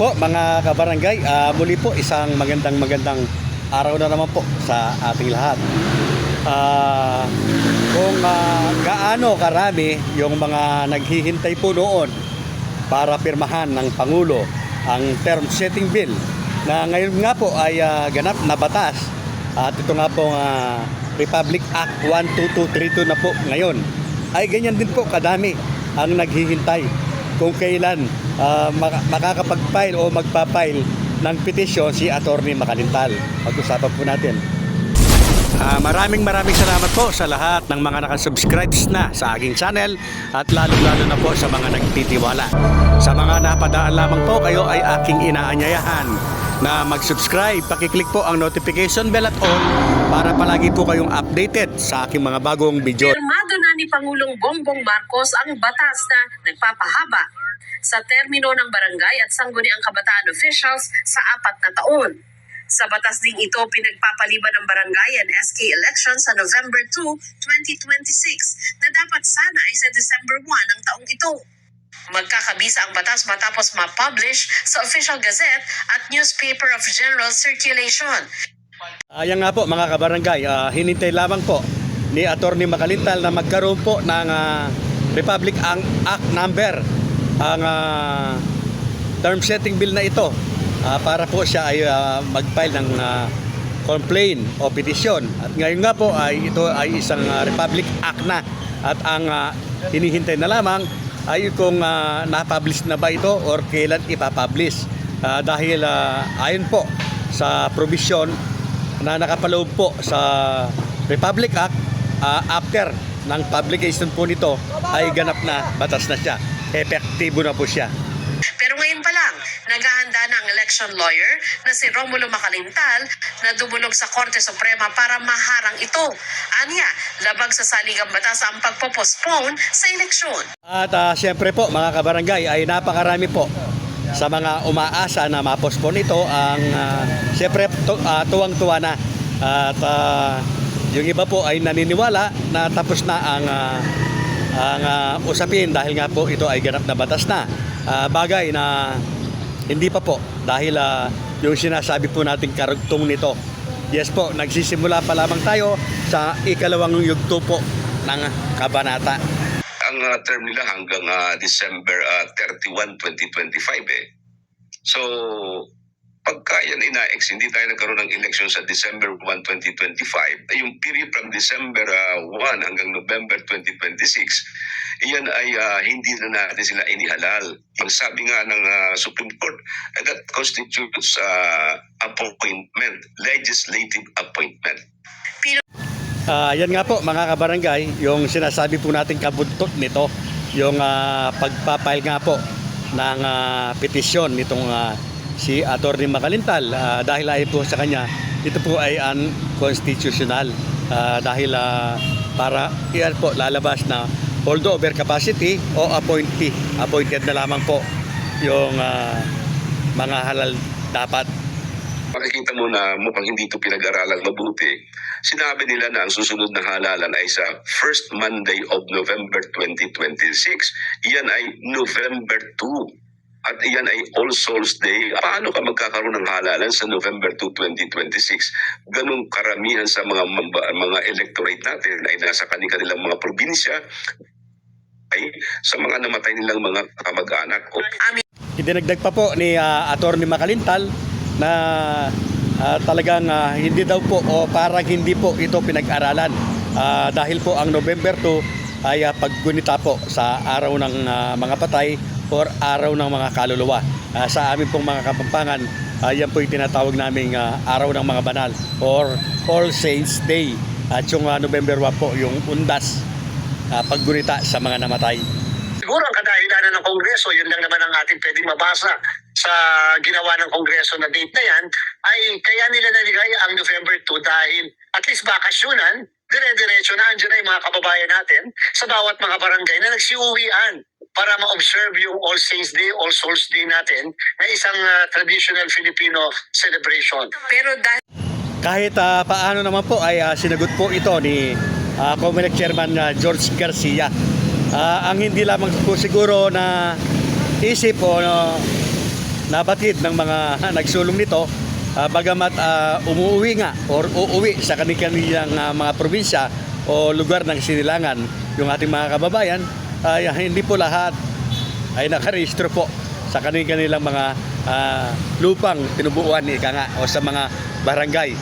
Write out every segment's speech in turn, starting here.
po mga kabarangay, Ah, muli po isang magandang magandang araw na naman po sa ating lahat. Ah, kung ah, gaano karami yung mga naghihintay po noon para pirmahan ng Pangulo ang term setting bill na ngayon nga po ay ah, ganap na batas. At ito nga po Republic Act 12232 na po ngayon. Ay ganyan din po kadami ang naghihintay kung kailan maka- makakapag-file o magpa-file ng petisyon si Attorney Makalintal. Pag-usapan po natin. Ah, maraming maraming salamat po sa lahat ng mga nakasubscribes na sa aking channel at lalo-lalo na po sa mga nagtitiwala. Sa mga napadaan lamang po kayo ay aking inaanyayahan na mag-subscribe, pakiclick po ang notification bell at all para palagi po kayong updated sa aking mga bagong video. Pirmado na ni Pangulong Bongbong Marcos ang batas na nagpapahaba sa termino ng barangay at sangguniang kabataan officials sa apat na taon. Sa batas ding ito, pinagpapaliban ng barangay and SK elections sa November 2, 2026 na dapat sana ay sa December 1 ng taong ito. Magkakabisa ang batas matapos ma-publish sa Official Gazette at Newspaper of General Circulation. Ayan nga po mga kabarangay, ah, hinintay lamang po ni Attorney Makalintal na magkaroon po ng ah, Republic ang Act number ang ah, term setting bill na ito ah, para po siya ay ah, mag-file ng ah, complaint o petisyon. At ngayon nga po ay ito ay isang ah, Republic Act na at ang ah, hinihintay na lamang ay kung ah, na-publish na ba ito or kailan ipapublish. Ah, dahil ah, ayon po sa provision na nakapaloob po sa Republic Act ah, after ng publication po nito ay ganap na batas na siya. Epektibo na po siya. Pero ngayon pa lang, naghahanda na ang election lawyer na si Romulo Macalintal na dumulog sa Korte Suprema para maharang ito. Anya, labag sa saligang batas ang pagpopostpone sa eleksyon. At ah, siyempre po mga kabarangay ay napakarami po sa mga umaasa na mapospon ito ang ah, siyempre tu- ah, tuwang-tuwa na at ah, yung iba po ay naniniwala na tapos na ang ah, ang ah, usapin dahil nga po ito ay ganap na batas na. Ah, bagay na hindi pa po dahil ah, yung sinasabi po nating karugtong nito. Yes po nagsisimula pa lamang tayo sa ikalawang yugto po ng kabanata. Ang uh, term nila hanggang uh, December uh, 31, 2025 eh. So, pagka yan ina-ex, hindi tayo nagkaroon ng election sa December 1, 2025, yung period from December uh, 1 hanggang November 2026, iyan ay uh, hindi na natin sila inihalal. Ang sabi nga ng uh, Supreme Court, eh, that constitutes uh, appointment, legislative appointment. Ah, yan nga po mga kabarangay, yung sinasabi po natin kabuntot nito, yung ah, pagpapile nga po ng ah, petisyon nitong ah, si Attorney Makalintal Ah, dahil ay po sa kanya, ito po ay unconstitutional Ah, dahil ah, para iyan po lalabas na holdover capacity o appointee. Appointed na lamang po yung ah, mga halal dapat makikita mo na mukhang hindi ito pinag-aralang mabuti. Sinabi nila na ang susunod na halalan ay sa first Monday of November 2026. Iyan ay November 2. At iyan ay All Souls Day. Paano ka magkakaroon ng halalan sa November 2, 2026? Ganong karamihan sa mga mga electorate natin ay nasa kanilang mga probinsya ay sa mga namatay nilang mga kamag-anak Idinagdag pa po ni ah, Attorney Makalintal na ah, talagang ah, hindi daw po o parang hindi po ito pinag-aralan Ah, dahil po ang November 2 ay ah, paggunita po sa araw ng ah, mga patay or araw ng mga kaluluwa. Ah, sa amin pong mga kapampangan, ah, yan po yung tinatawag naming ah, araw ng mga banal or All Saints Day. At yung ah, November 1 po yung undas ah, paggunita sa mga namatay. Siguro ang kadahilanan ng Kongreso, yun lang naman ang ating pwedeng mabasa sa ginawa ng Kongreso na date na yan, ay kaya nila naligay ang November 2 dahil at least bakasyunan, dire-diretso na andyan na yung mga kababayan natin sa bawat mga barangay na nagsiuwian para ma-observe yung All Saints Day, All Souls Day natin na isang ah, traditional Filipino celebration. Pero dahil kahit ah, paano naman po ay ah, sinagot po ito ni uh, Comelec Chairman ah, George Garcia. Ah, ang hindi lamang po siguro na isip o no, nabatid ng mga nagsulong nito ah, bagamat ah, umuwi nga or uuwi sa kanilang ah, mga probinsya o lugar ng sinilangan yung ating mga kababayan ay hindi po lahat ay nakarehistro po sa kanilang mga ah, lupang tinubuan ika nga o sa mga barangay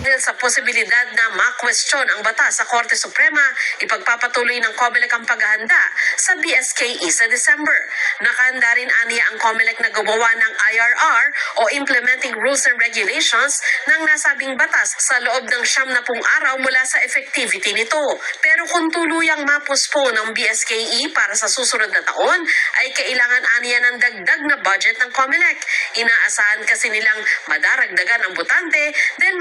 Dahil sa posibilidad na ma-question ang batas sa Korte Suprema, ipagpapatuloy ng COMELEC ang paghahanda sa BSKE sa December. Nakahanda rin aniya ang COMELEC na gumawa ng IRR o Implementing Rules and Regulations ng nasabing batas sa loob ng siyam na pung araw mula sa effectivity nito. Pero kung tuluyang mapospone ang BSKE para sa susunod na taon, ay kailangan aniya ng dagdag na budget ng COMELEC. Inaasahan kasi nilang madaragdagan ang butante, then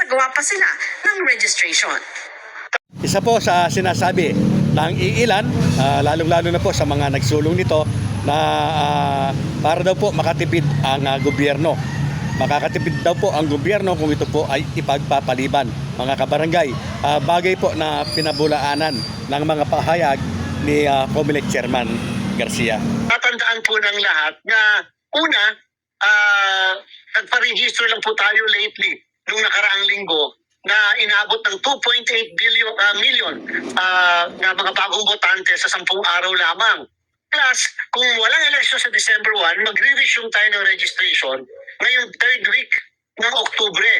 magsasagawa pa sila ng registration. Isa po sa sinasabi ng iilan, ah, lalong-lalo na po sa mga nagsulong nito na ah, para daw po makatipid ang ah, gobyerno. Makakatipid daw po ang gobyerno kung ito po ay ipagpapaliban. Mga kabarangay, ah, bagay po na pinabulaanan ng mga pahayag ni ah, Comelec Chairman Garcia. tatandaan po ng lahat na una, ah nagpa-register lang po tayo lately nung nakaraang linggo na inabot ng 2.8 billion ah, million ah, na mga bagong botante sa sampung araw lamang. Plus, kung walang election sa December 1, magre-resume tayo ng registration ngayong third week ng Oktubre.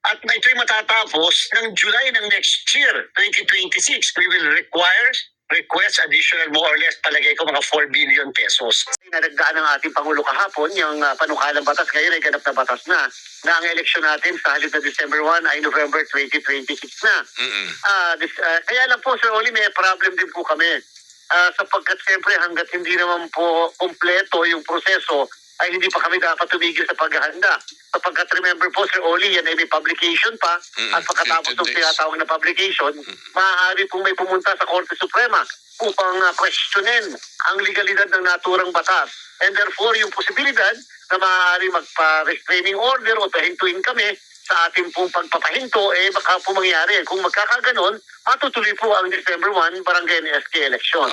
At ito'y matatapos ng July ng next year, 2026. We will require request additional more or less palagay ko mga 4 billion pesos. Naragdaan ng ating Pangulo kahapon, yung uh, panukalang batas ngayon ay ganap na batas na, na ang eleksyon natin sa halip na December 1 ay November 2026 na. Mm-mm. Ah, this, ah, kaya lang po, Sir Oli, may problem din po kami. Ah, sapagkat siyempre hanggat hindi naman po kumpleto yung proseso, ay hindi pa kami dapat tumigil sa paghahanda. Sapagkat remember po, Sir Oli, yan ay may publication pa. Mm, at pagkatapos 15 ng tinatawag na publication, maaari pong may pumunta sa Korte Suprema upang uh, questionin ang legalidad ng naturang batas. And therefore, yung posibilidad na maaari magpa-restraining order o pahintuin kami sa ating pong pagpapahinto, eh baka po mangyari. Kung magkakaganon, matutuloy po ang December 1 Barangay NSK election.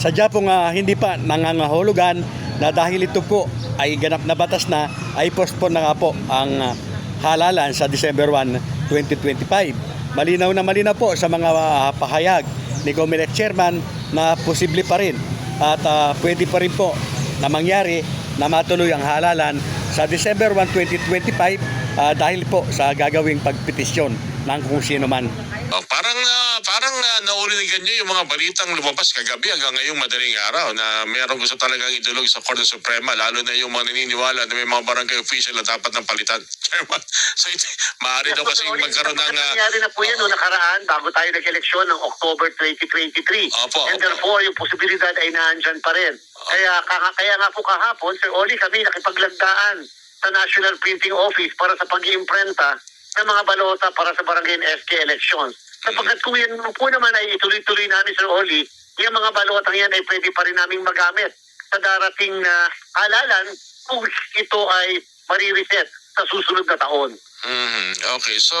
Sadya pong ah, hindi pa nangangahulugan na dahil ito po ay ganap na batas na ay postpone na nga po ang ah, halalan sa December 1, 2025. Malinaw na malinaw po sa mga ah, pahayag ni Comelec Chairman na posible pa rin at ah, pwede pa rin po na mangyari na matuloy ang halalan sa December 1, 2025 ah, dahil po sa gagawing pagpetisyon ng kung sino man. Oh, parang ah, parang uh, naurinig niyo yung mga balitang lumabas kagabi hanggang ngayong madaling araw na mayroong gusto talagang idulog sa Korte Suprema lalo na yung mga naniniwala na may mga barangay official na dapat ng palitan. Chairman. So ito, maaari daw kasi magkaroon ng ah, Nangyari na po yan noong nakaraan bago tayo nag-eleksyon ng October 2023. Opo, And therefore, yung posibilidad ay naandyan pa rin. Kaya, kaya, kaya nga po kahapon, Sir Oli, kami nakipaglagdaan sa National Printing Office para sa pag-iimprenta ng mga balota para sa barangay and SK elections. Sapagkat kung yan po naman ay ituloy-tuloy namin, Sir Oli, yung mga balotang yan ay pwede pa rin naming magamit sa darating na halalan kung ito ay marireset sa susunod na taon. Mhm. Okay, so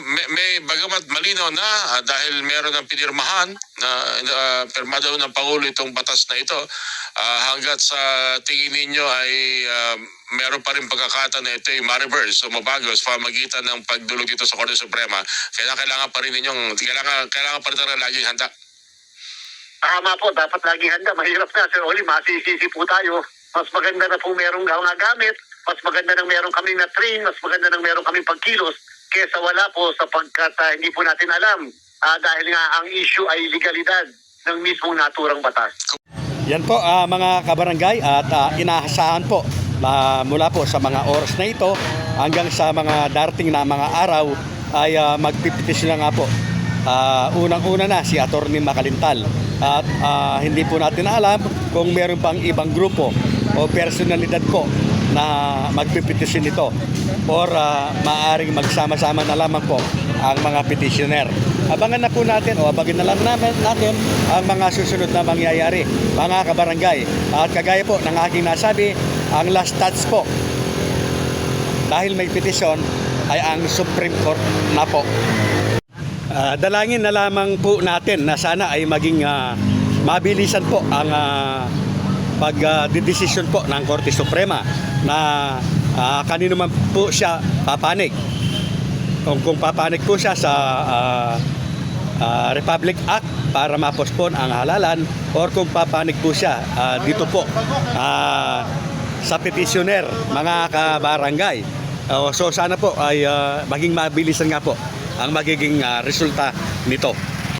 may, may bagamat malinaw na ah, dahil meron ng pinirmahan na uh, pirmado ng Pangulo itong batas na ito, ah, hanggat sa tingin ninyo ay ah, meron pa rin pagkakataon na ito ay ma-reverse o mabago sa pamagitan ng pagdulog dito sa Korte Suprema, kaya kailangan pa rin ninyong, kailangan, kailangan pa rin talaga laging handa. Tama po, dapat laging handa. Mahirap na, Sir Oli, masisisi po tayo. Mas maganda na po merong mga gamit, mas maganda nang meron kami na train, mas maganda nang meron kami pagkilos, kesa wala po sapagkat ah, hindi po natin alam. Ah, dahil nga ang issue ay legalidad ng mismong naturang batas. Yan po ah, mga kabarangay at ah, inaasahan po na mula po sa mga oras na ito hanggang sa mga darating na mga araw ay uh, magpipetisyon na nga po. Ah, unang-una na si Attorney Makalintal at ah, hindi po natin alam kung meron pang ibang grupo o personalidad po na magpipetisyon nito or ah, maaaring magsama-sama na lamang po ang mga petitioner. Abangan na po natin o abagin na lang namin natin ang mga susunod na mangyayari mga kabarangay. At kagaya po ng aking nasabi, ang last touch po dahil may petisyon ay ang Supreme Court na po. Ah, dalangin na lamang po natin na sana ay maging ah, mabilisan po ang ah, pag ah, didesisyon po ng Korte Suprema na ah, kanino man po siya papanig. Kung, kung papanig po siya sa ah, ah, Republic Act para mapospon ang halalan or kung papanig po siya ah, dito po ah, sa petitioner mga kabarangay. Oh, so sana po ay ah, maging mabilisan nga po ang magiging ah, resulta nito.